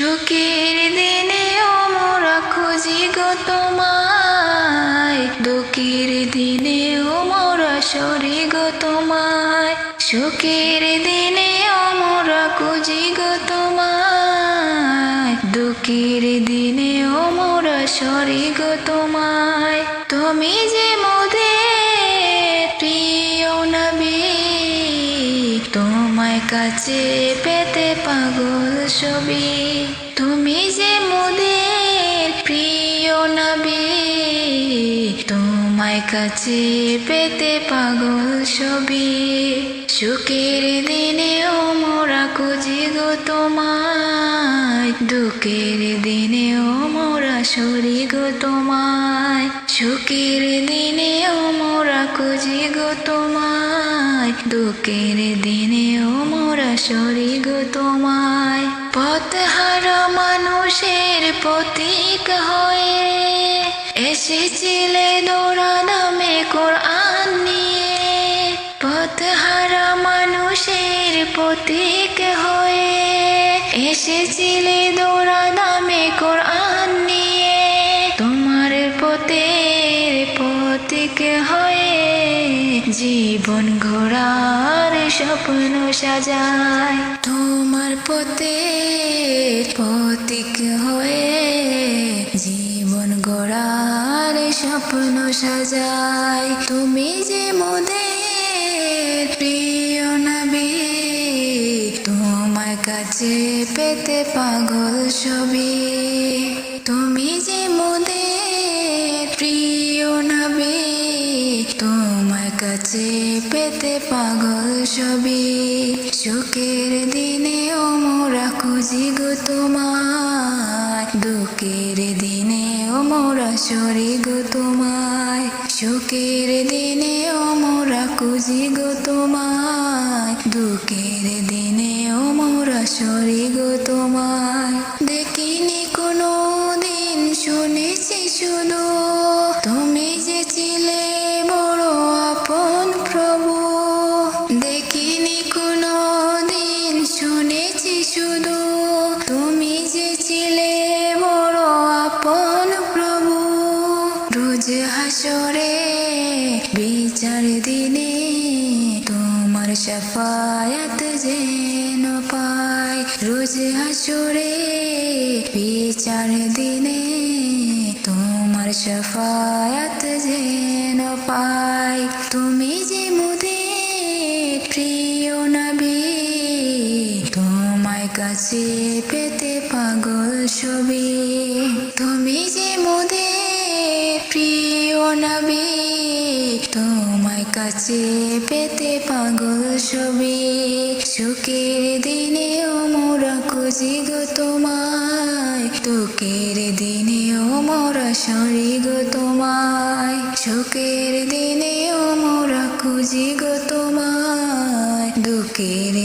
সুখের দিনে মোরা খুঁজি গো তোমায়। দুঃখের দিনে মোরা সরি গো তোমায়। সুখের দিনে মোরা খুঁজি গো তোমায়। দুঃখের দিনে মোরা সরি গো তোমায়। তুমি যে মোদের প্রিয় কাছে পেতে পাগল ছবি। তুমি যে মোদের প্রিয় নবী, তোমায় কাছে পেতে পাগল ছবি। সুখের দিনে মোরা খুঁজি গো তোমায়, দুঃখের দিনে মোরা সরি গো তোমায়। সুখের দিনে ও মোরা খুঁজি গো তোমায়। দুঃখের দিনে ও মোরা সরি তোমায় পথ হারা মানুষের প্রতীক হয়ে এসেছিলে দৌড়া নামে কোরআন নিয়ে। পথ হারা মানুষের প্রতীক হয়ে এসেছিলে দৌড়া নামে কোরআন নিয়ে। তোমার পথের প্রতীক হয়ে জীবন ঘোড়ার স্বপ্ন সাজায়। তোমার পথের প্রতীক হয়ে জীবন গড়ার স্বপ্ন সাজায়। তুমি যে মোদের প্রিয় নবী তোমার কাছে পেতে পাগল ছবি। তুমি যে মোদের প্রিয় কাছে পেতে পাগল ছবি সুখের দিনে মোরা খুঁজি গো তোমায়। দুঃখের দিনে ও মোরা সরি গো তোমায়। সুখের দিনে ও মোরা খুঁজি গো তোমায়। দুঃখের দিনে ও মোরা সরি গো তোমায়। তোমার সাফায়াত যেন পায় রোজ হাসরে বিচার দিনে তোমার সাফায়াত যেন পায় তুমি যে মুদের প্রিয় নবী, তোমায় কাছে পেতে পাগল ছবি। তুমি যে মোদের প্রিয় নবী, তোমায় কাছে পেতে পাগল ছবি, সুখের দিনে মোরা খুঁজি গো তোমায় তোকের দিনে মোরা সরি গো তোমায়, সুখের দিনে মোরা খুঁজি গো তোমায়, দুঃখের